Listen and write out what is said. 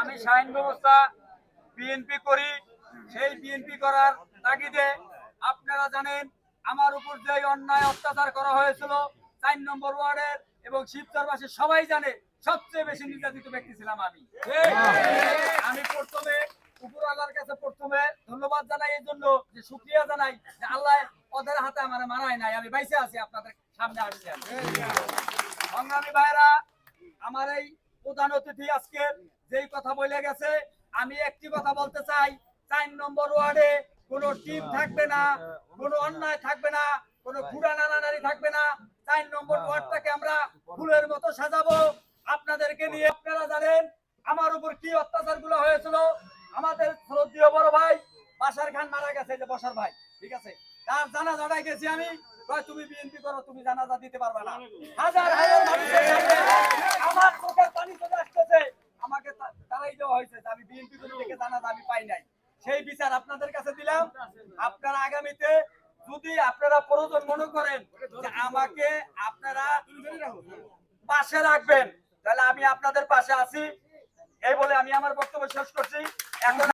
আমি শাহিন ব্যবস্থা বিএনপি করি, সেই বিএনপি করার তাগিদে আপনারা জানেন আমার উপর যে অন্যায় অত্যাচার করা হয়েছিল, চার নম্বর ওয়ার্ডের এবং শিবচরবাসী সবাই জানে, সবচেয়ে বেশি নির্যাতিত ব্যক্তি ছিলাম আমি আমি প্রথমে উপর কাছে প্রথমে ধন্যবাদ জানাই এই জন্য, যে শুক্রিয়া জানাই যে আল্লাহ ওদের হাতে আমার মানায় নাই, আমি বাইসে আছি, আপনাদের সামনে আসছি। সংগ্রামী ভাইরা, আমার এই প্রধান অতিথি আজকে যেই কথা বলে গেছে, আমি একটি কথা বলতে চাই। চার নম্বর ওয়ার্ডে কোনো টিম থাকবে না, কোনো অন্যায় থাকবে না, কোনো ঘুরা নানানারি থাকবে না। চার নম্বর ওয়ার্ডটাকে আমরা ফুলের মতো সাজাবো। আপনাদেরকে নিয়ে আপনারা জানেন, আমার উপর কি অত্যাচারগুলো হয়েছিল। আমাদের শ্রদ্ধীয় বড় ভাই বাসার খান মারা গেছে যে বসার ভাই, ঠিক আছে? তার জানাজাটাই গেছি আমি। তুমি বিএনপি করো, তুমি জানাজা দিতে পারবে না। হাজার হাজার আমি বিএনপি থেকে জানা দাবি পাই নাই। সেই বিচার আপনাদের কাছে দিলাম। আপনারা আগামীতে যদি আপনারা প্রয়োজন মনে করেন যে আমাকে আপনারা পাশে রাখবেন, তাহলে আমি আপনাদের পাশে আছি। এই বলে আমি আমার বক্তব্য শেষ করছি। এখন